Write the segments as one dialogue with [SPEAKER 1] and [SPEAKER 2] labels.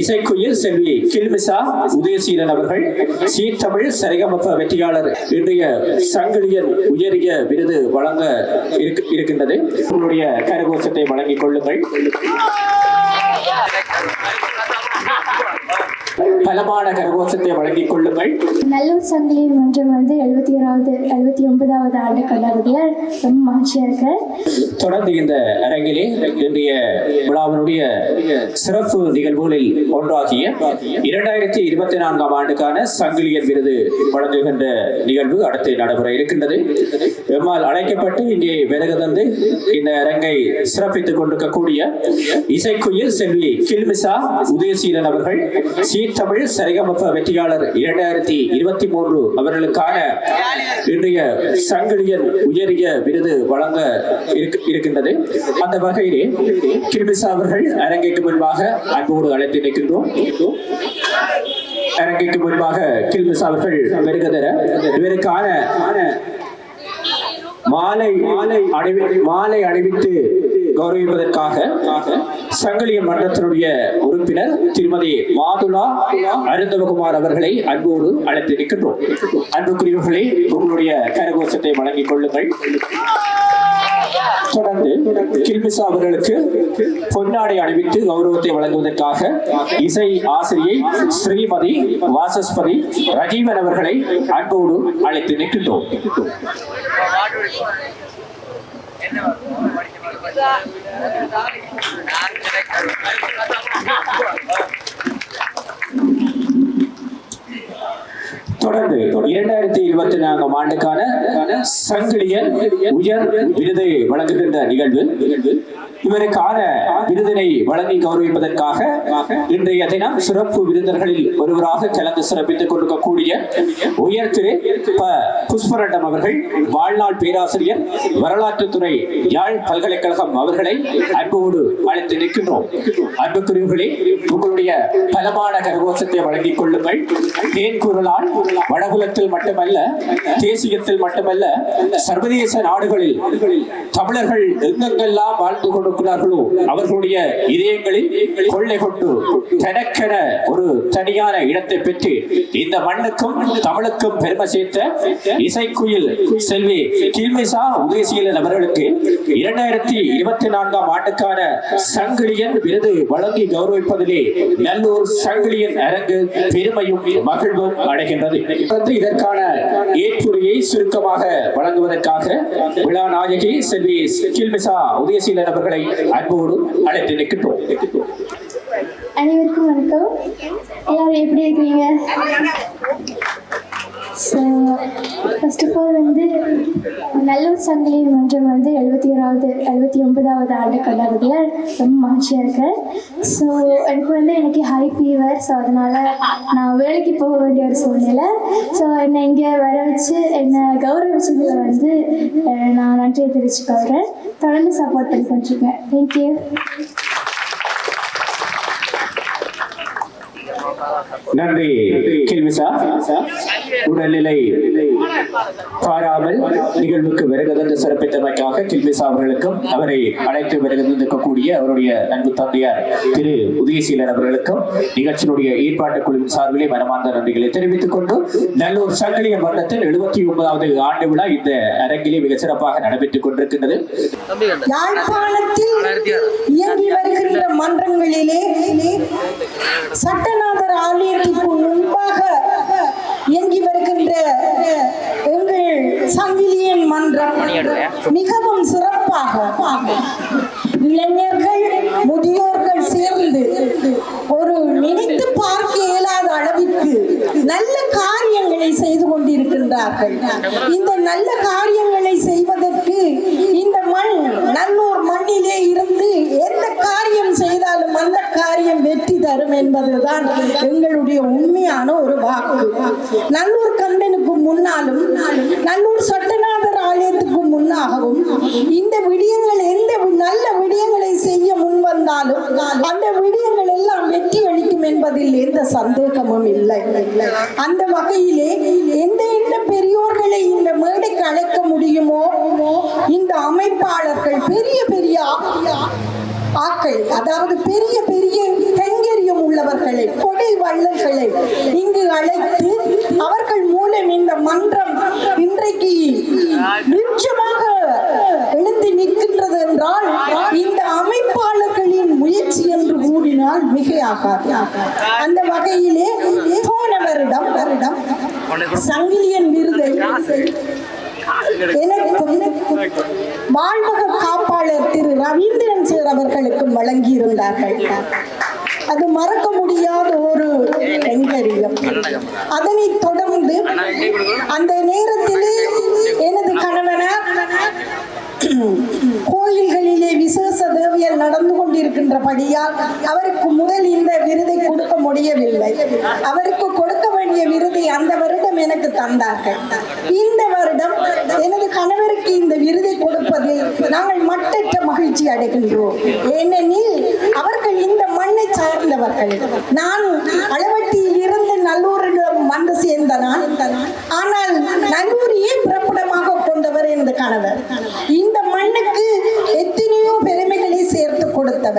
[SPEAKER 1] இசைக்குயில் செல்வி கில்மிசா உதயசீலன் அவர்கள் சீர்தமிழ் சரிகமப்ப வெற்றியாளர் இன்றைய சங்கிலியன் உயரிய விருது வழங்க இருக்கின்றது. உங்களுடைய கரகோஷத்தை வழங்கிக் கொள்ளுங்கள். பலமான கரகோஷத்தை வழங்கிக் கொள்ளுங்கள்.
[SPEAKER 2] நல்லூர் சங்கிலி மன்றம் வந்து எழுபத்தி ஓராவது எழுபத்தி ஒன்பதாவது ஆண்டு கொண்டாடுறதுல ரொம்ப மகிழ்ச்சியாக இருக்கேன்
[SPEAKER 1] தொடர்ந்து இந்த அரங்கிலே இன்றைய விழாவினுடைய சிறப்பு நிகழ்வுகளில் ஒன்றாகிய இரண்டாயிரத்தி இருபத்தி நான்காம் ஆண்டுக்கான சங்கிலியன் விருது வழங்குகின்ற நிகழ்வு அடுத்து நடைபெற இருக்கின்றது. எம்மால் அழைக்கப்பட்டு இங்கே விலகு தந்து இந்த அரங்கை சிறப்பித்துக் கொண்டிருக்கக்கூடிய இசைக்குயில் செல்வி கில்மிசா உதயசீலன் அவர்கள் தமிழ் சரிகமப்ப வெற்றியாளர் இரண்டாயிரத்தி இருபத்தி மூன்று அவர்களுக்கான இன்றைய சங்கிலியன் உயரிய விருது வழங்க இருக்கின்றது. அந்த வகையிலே கிருமிசா அவர்கள் அரங்கைக்கு முன்பாக அன்போடு அழைத்து நிற்கின்றோம். அரங்கைக்கு முன்பாக கில்மிசா அவர்கள் வருக தர இவருக்கான மாலை மாலை அணிவி மாலை அணிவித்து கௌரவிப்பதற்காக சங்கலிய மன்றத்தினுடைய உறுப்பினர் திருமதி மாதுலா அருந்தவகுமார் அவர்களை அன்போடு அழைத்து நிற்கின்றோம். அன்புக்குரியவர்களே உங்களுடைய கரகோஷத்தை வழங்கிக் கொள்ளுங்கள். தொடர்ந்து கில்மிசா அவர்களுக்கு பொன்னாடை அணிவித்து கௌரவத்தை வழங்குவதற்காக இசை ஆசிரியை ஸ்ரீமதி வாசஸ்பதி ரஜீவன் அவர்களை அன்போடு அழைத்து நிற்கின்றோம். தொடர்ந்து இரண்டாயிரத்தி இருபத்தி நான்காம் ஆண்டுக்கான சங்கிலியன் உயர் விருதை வழங்குகின்ற நிகழ்வு. இவருக்கான விருதினை வழங்கி கௌரவிப்பதற்காக இன்றைய தினம் சிறப்பு விருந்தர்களில் ஒருவராக கலந்து சிறப்பித்துக் கொண்டிருக்கக்கூடிய உயர் திரு புஷ்பரண்டம் அவர்கள் வாழ்நாள் பேராசிரியர் வரலாற்றுத்துறை யாழ் பல்கலைக்கழகம் அவர்களை அன்போடு அழைத்து நிற்கின்றோம். அன்புக்குரியவர்களே உங்களுடைய பலமான கரகோஷத்தை வழங்கிக் கொள்ளுங்கள். தேன் குரலால் வடகுலத்தில் மட்டுமல்ல தேசியத்தில் மட்டுமல்ல சர்வதேச நாடுகளில் தமிழர்கள் எங்கெங்கெல்லாம் வாழ்ந்து கொண்டிருக்கிறார்களோ அவர்களுடைய இதயங்களில் கொள்ளை கொண்டு தனக்கென ஒரு தனியான இடத்தை பெற்று இந்த மண்ணுக்கும் தமிழுக்கும் பெருமை சேர்த்த இசைக்குயில் செல்வி கில்மிசா உதயசீலன் அவர்களுக்கு இரண்டாயிரத்தி இருபத்தி நான்காம் ஆண்டுக்கான சங்கிலியன் விருது வழங்கி கௌரவிப்பதிலே நல்லூர் சங்கிலியன் அரங்கு பெருமையும் மகிழ்வும் அடைகின்றது. இதற்கான ஏற்புரையை சுருக்கமாக வழங்குவதற்காக விழா நாயகி செல்வி கில்மிசா உதயசீலன் அவர்களை அன்போடு அழைத்து நிற்கின்றோம்.
[SPEAKER 2] அனைவருக்கும் வணக்கம். எல்லாரும் எப்படி இருக்கீங்க? ஸோ ஃபர்ஸ்ட் ஆஃப் ஆல் வந்து நல்லூர் சங்கிலி மன்றம் வந்து எழுபத்தி ஓராவது எழுபத்தி ஒன்பதாவது ஆண்டு கொண்டாடுறதுல ரொம்ப மகிழ்ச்சியாக இருக்கேன் ஸோ எனக்கு வந்து எனக்கு ஹை ஃபீவர் ஸோ அதனால் நான் வேலைக்கு போக வேண்டிய ஒரு சூழ்நிலை. ஸோ என்னை இங்கே வர வச்சு என்னை கௌரவிச்சதில் வந்து நான் நன்றியை தெரிவிச்சுக்கொள்கிறேன் தொடர்ந்து சப்போர்ட் பண்ணி கொண்டிருக்கேன் தேங்க்யூ
[SPEAKER 1] நன்றி. கில்மிசா உடல்நிலை பாராமல் நிகழ்வுக்கு வருகதந்து சிறப்பித்தமைக்காக கில்மிசா அவர்களுக்கும் அவரை அழைத்து வருகந்திருக்கக்கூடிய அவருடைய அன்பு தந்தையார் திரு உதயசீலன் அவர்களுக்கும் நிகழ்ச்சியினுடைய ஏற்பாட்டு குழுவின் சார்பிலே மனமார்ந்த நன்றிகளை தெரிவித்துக் கொண்டு நல்லூர் சங்கிலிய மன்றத்தில் எழுபத்தி ஒன்பதாவது ஆண்டு விழா இந்த அரங்கிலே மிக சிறப்பாக நடைபெற்றுக் கொண்டிருக்கின்றது.
[SPEAKER 3] இயங்கி வருகின்ற மன்றங்களிலே சட்டநாதர் ஆலயத்திற்கு முன்பாக இயங்கி வருகின்ற எங்கள் சங்கிலியன் மன்றம் மிகவும் சிறப்பாக இளைஞர்கள் முதியோர்கள் சேர்ந்து ஒரு நினைத்து பார்க்க இயலாத அளவிற்கு நல்ல காரியங்களை செய்து கொண்டிருக்கின்றார்கள். இந்த நல்ல காரியங்களை செய்வதற்கு என்பதுதான் எங்களுடைய உண்மையான ஒரு வாக்கு. நல்லூர் கண்டனுக்கு முன்னாலும் நல்லூர் சட்டநாதர் ஆலயத்துக்கு முன்னாகவும் இந்த விடயங்கள் எந்த நல்ல விடயங்களை செய்ய முன் வந்தாலும் அந்த விடயங்கள் எல்லாம் வெற்றி அளிக்கும் என்பதில் எந்த சந்தேகமும் இல்லை. அந்த வகையிலே எந்த எந்த பெரியோர்களை இந்த மேடைக்கு அழைக்க முடியுமோ இந்த அமைப்பாளர்கள் பெரிய பெரிய ஆக்கள் அதாவது பெரிய பெரிய கைங்கரியம் உள்ளவர்கள் அமைப்பாளர்களை இங்கு அழைத்து அவர்கள் மூலம் இந்த மன்றம் இன்றைக்கு நிச்சயமாக எழுந்து நிற்கின்றது என்றால் இந்த அமைப்பாளர்களின் முயற்சி என்று அந்த வகையிலே போன வருடம் வருடம் சங்கிலியன் விருதை எனக்கும் வாழ்வக காப்பாளர் திரு ரவீந்திரன் சார் அவர்களுக்கும் வழங்கியிருந்தார்கள். அது மறக்க முடியாத ஒரு கைங்கரியம் அதனைத் தொடர்ந்து அந்த நேரத்திலே எனது கணவனார் இருக்கின்றபடியால் அவருக்கு முதல் இந்த விருதை கொடுக்க முடியவில்லை. அவருக்கு கொடுக்க வேண்டிய விருதை அந்த வருடம் எனக்கு தந்தார்கள். இந்த வருடம் எனது கணவருக்கு இந்த விருதை கொடுப்பதில் நாங்கள் மட்டற்ற மகிழ்ச்சி அடைகின்றோம். ஏனெனில் அவர்கள் இந்த மண்ணை சார்ந்தவர்கள். நான் அளவட்டியில் இருந்து நல்லூரிடம் வந்து சேர்ந்த நான் ஆனால் நல்லூரையே பிறப்பிடமாக கொண்டவர் எனது கணவர்.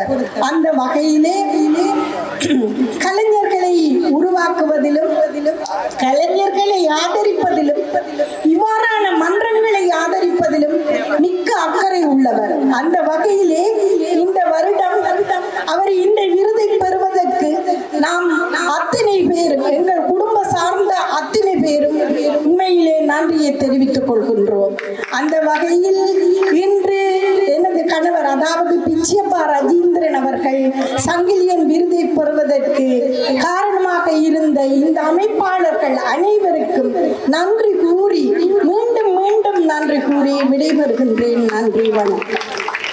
[SPEAKER 3] கொடுத்தவர். அந்த வகையிலே கலைஞர்களை உருவாக்குவதிலும் கலைஞர்களை ஆதரிப்பதிலும் இவ்வாறான மன்றங்களை ஆதரிப்பதிலும் மிக்க அக்கறை உள்ளவர். அந்த வகையிலே இந்த வருடம் அவர் இந்த விருதை பெறுவதற்கு நாம் அத்தனை பேரும் எங்கள் குடும்ப சார்ந்த அத்தனை பேரும் உண்மையிலே நன்றியை தெரிவித்துக் கொள்கின்றோம். அந்த வகையில் இன்று அதாவது பிச்சியப்பா ரஜீந்திரன் அவர்கள் சங்கிலியன் விருதை பெறுவதற்கு காரணமாக இருந்த இந்த அமைப்பாளர்கள் அனைவருக்கும் நன்றி கூறி மீண்டும் மீண்டும் நன்றி கூறி விடைபெறுகின்றேன். நன்றி வணக்கம்.